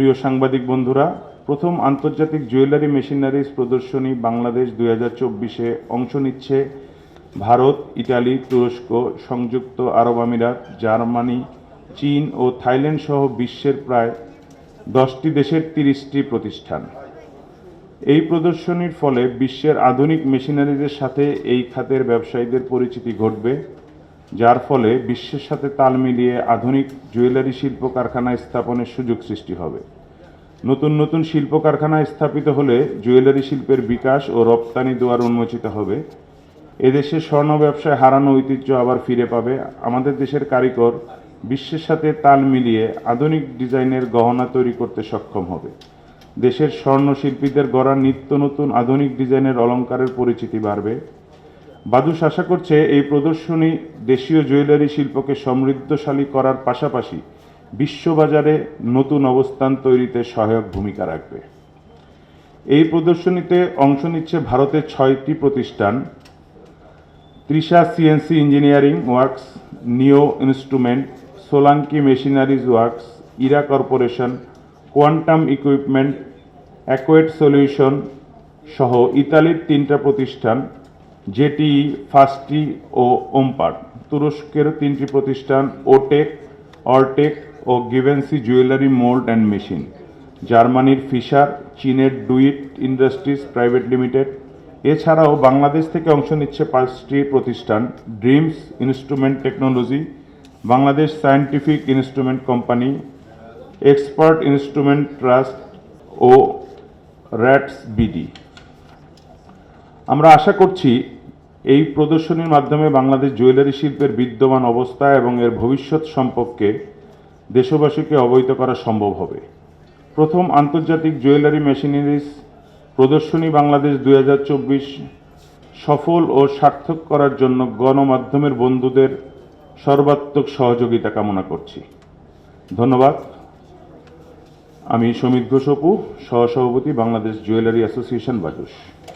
প্রিয় সাংবাদিক বন্ধুরা, প্রথম আন্তর্জাতিক জুয়েলারি মেশিনারিজ প্রদর্শনী বাংলাদেশ দুই হাজার চব্বিশে অংশ নিচ্ছে ভারত, ইটালি, তুরস্ক, সংযুক্ত আরব আমিরাত, জার্মানি, চীন ও থাইল্যান্ড সহ বিশ্বের প্রায় দশটি দেশের তিরিশটি প্রতিষ্ঠান। এই প্রদর্শনীর ফলে বিশ্বের আধুনিক মেশিনারিজের সাথে এই খাতের ব্যবসায়ীদের পরিচিতি ঘটবে। যার ফলে বিশ্বের সাথে তাল মিলিয়ে আধুনিক জুয়েলারি শিল্প কারখানা স্থাপনের সুযোগ সৃষ্টি হবে। নতুন নতুন শিল্প কারখানা স্থাপিত হলে জুয়েলারি শিল্পের বিকাশ ও রপ্তানি দুয়ার উন্মোচিত হবে। এদেশে স্বর্ণ ব্যবসায় হারানো ঐতিহ্য আবার ফিরে পাবে। আমাদের দেশের কারিগর বিশ্বের সাথে তাল মিলিয়ে আধুনিক ডিজাইনের গহনা তৈরি করতে সক্ষম হবে। দেশের স্বর্ণ শিল্পীদের গড়া নিত্য নতুন আধুনিক ডিজাইনের অলংকারের পরিচিতি বাড়বে। বাদুস আশা করছে এই প্রদর্শনী দেশীয় জুয়েলারি শিল্পকে সমৃদ্ধশালী করার পাশাপাশি বিশ্ববাজারে নতুন অবস্থান তৈরিতে সহায়ক ভূমিকা রাখবে। এই প্রদর্শনীতে অংশ নিচ্ছে ভারতের ছয়টি প্রতিষ্ঠান Trisha CNC engineering works Neo instrument Solanki machineries works Era corporation quantum equipment Acuate solution সহ ইতালির তিনটা প্রতিষ্ঠান জেটি ফাস্টি ও ওম্পার। তুরস্কের তিনটি প্রতিষ্ঠান, ওটেক অরটেক ও Givenchy jewellery, mould and machine. জার্মানির ফিশার, চীনের ডুইট ইন্ডাস্ট্রিজ প্রাইভেট লিমিটেড। এছাড়াও বাংলাদেশ থেকে অংশ নিচ্ছে পাঁচটি প্রতিষ্ঠান, dreams instrument technology, Bangladesh scientific instrument company, expert instrument trust ও র্যাটস বিডি। আমরা আশা করছি এই প্রদর্শনীর মাধ্যমে বাংলাদেশ জুয়েলারি শিল্পের বিদ্যমান অবস্থা এবং এর ভবিষ্যৎ সম্পর্কে দেশবাসীকে অবহিত করা সম্ভব হবে। প্রথম আন্তর্জাতিক জুয়েলারি মেশিনারিজ প্রদর্শনী বাংলাদেশ দু হাজার চব্বিশ সফল ও সার্থক করার জন্য গণমাধ্যমের বন্ধুদের সর্বাত্মক সহযোগিতা কামনা করছি। ধন্যবাদ। আমি সমিত ঘোষ অপু সহসভাপতি বাংলাদেশ জুয়েলারি অ্যাসোসিয়েশন বাজুস